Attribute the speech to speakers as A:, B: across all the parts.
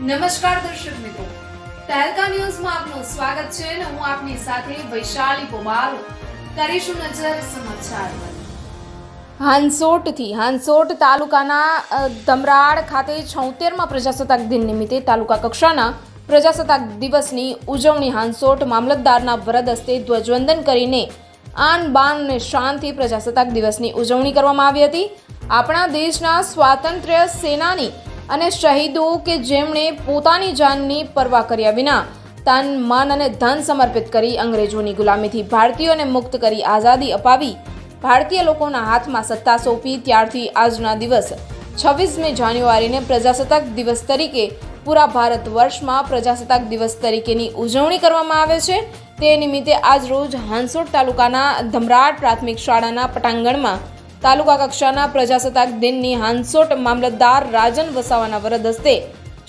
A: નમસ્કાર દર્શક મિત્રો. તહેલકા ન્યૂઝમાં આપનું સ્વાગત છે અને હું આપની સાથે વૈશાલી કુમાર. કરીશું નજર સમાચાર હાંસોટથી હાંસોટ તાલુકાના ધમરાડ ખાતે છોતેરમાં પ્રજાસત્તાક દિન નિમિત્તે તાલુકા કક્ષાના પ્રજાસત્તાક દિવસની ઉજવણી હાંસોટ મામલતદારના વરદ હસ્તે ધ્વજવંદન કરીને આન બાન અને શાનથી પ્રજાસત્તાક દિવસની ઉજવણી કરવામાં આવી હતી. આપણા દેશના સ્વાતંત્ર્ય સેનાની અને શહીદો કે જેમણે પોતાની જાનની પરવા કર્યા વિના તન, મન અને ધન સમર્પિત કરી અંગ્રેજોની ગુલામીથી ભારતીયોને મુક્ત કરી આઝાદી અપાવી, ભારતીય લોકોના હાથમાં સત્તા સોંપી, ત્યારથી આજના દિવસ છવ્વીસમી જાન્યુઆરીને પ્રજાસત્તાક દિવસ તરીકે પૂરા ભારત વર્ષમાં પ્રજાસત્તાક દિવસ તરીકેની ઉજવણી કરવામાં આવે છે. તે નિમિત્તે આજરોજ હાંસોડ તાલુકાના ધમરાટ પ્રાથમિક શાળાના પટાંગણમાં તાલુકા કક્ષાના પ્રજાસત્તાક દિનની હાંસોટ મામલતદાર રાજન વસાવાના વરદ હસ્તે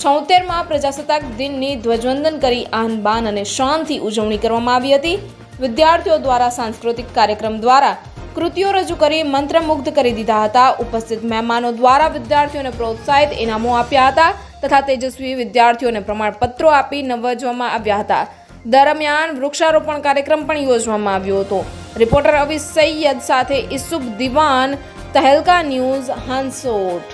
A: છોતેરમાં પ્રજાસત્તાક દિનની ધ્વજવંદન કરી આન બાન અને શાનથી ઉજવણી કરવામાં આવી હતી. વિદ્યાર્થીઓ દ્વારા સાંસ્કૃતિક કાર્યક્રમ દ્વારા કૃતિઓ રજૂ કરી મંત્રમુગ્ધ કરી દીધા હતા. ઉપસ્થિત મહેમાનો દ્વારા વિદ્યાર્થીઓને પ્રોત્સાહિત ઇનામો આપ્યા હતા તથા તેજસ્વી વિદ્યાર્થીઓને પ્રમાણપત્રો આપી નવજવામાં આવ્યા હતા. દરમિયાન વૃક્ષારોપણ કાર્યક્રમ પણ યોજવામાં આવ્યો હતો. રિપોર્ટર અવી સૈયદ સાથે ઇસુફ દિવાન તહેલકા ન્યૂઝ હાંસોટ.